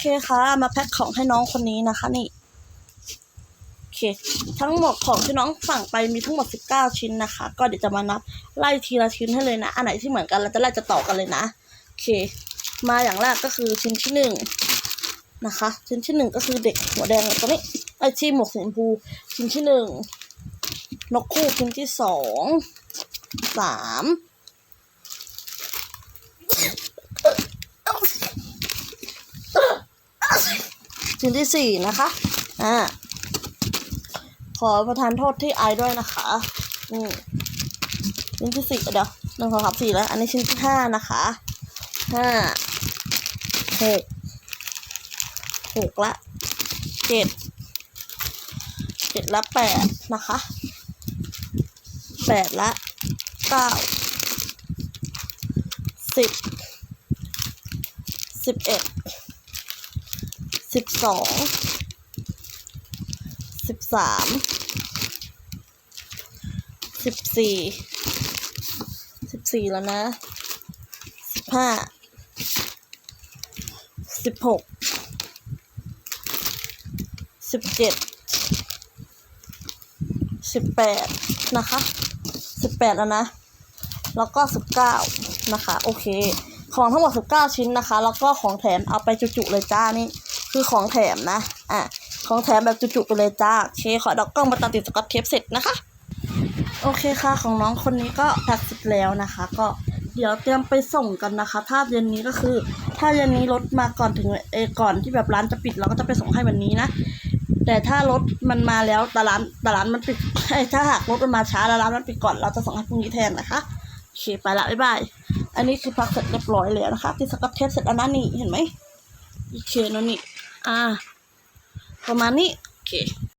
เคค่ะ มาแพ็คของให้น้องคนนี้นะคะนี่โอเค ทั้งหมดของที่น้องสั่งไปมีทั้งหมด 19 ชิ้นนะคะ ก็เดี๋ยวจะมานับไล่ทีละชิ้นให้เลยนะ อันไหนที่เหมือนกันเราจะไล่จะต่อกันเลยนะโอเค มาอย่างแรกก็คือชิ้นที่หนึ่งนะคะ ชิ้นที่หนึ่งก็คือเด็กหัวแดงตัวนี้ไอชีหมวกสีชมพู ชิ้นที่หนึ่งนกคู่ชิ้นที่สองสาม ชิ้นที่สี่นะคะ อ่า ขอประทานโทษที่ไอด้วยนะคะอืมชิ้นที่สี่เดี๋ยวหนึ่งสองสามสี่แล้ว อันนี้ชิ้นที่ห้านะคะห้าหกหกละเจ็ดเจ็ดละแปดนะคะแปดละเก้าสิบสิบเอ็ด สิบสองสิบสามสิบสี่สิบสี่แล้วนะสิบห้าสิบหกสิบเจ็ดสิบแปดนะคะสิบแปดแล้วนะ แล้วก็สิบเก้านะคะ โอเค ของทั้งหมดสิบเก้าชิ้นนะคะ แล้วก็ของแถมเอาไปจุๆเลยจ้านี่ คือของแถมนะ อะ ของแถมแบบจุกๆไปเลยจ้าโอเคขอดอกกล้องมาตัดติดสกอตเทปเสร็จนะคะ โอเคค่ะ ของน้องคนนี้ก็แพ็กเสร็จแล้วนะคะ ก็เดี๋ยวเตรียมไปส่งกันนะคะ ถ้าเย็นนี้ก็คือ ถ้าเย็นนี้รถมาก่อนถึงเออก่อนที่แบบร้านจะปิดเราก็จะไปส่งให้วันนี้นะ แต่ถ้ารถมันมาแล้วแต่ร้านแต่ร้านมันปิดถ้าหากรถมันมาช้าแล้วร้านมันปิดก่อนเราจะส่งให้พรุ่งนี้แทนนะคะโอเคไปละบ๊ายบายอันนี้คือพักเสร็จเรียบร้อยแล้วนะคะที่สกับเทปเสร็จแล้วนะนี่เห็นไหมโอเคนี่อ่าประมาณนี้ โอเค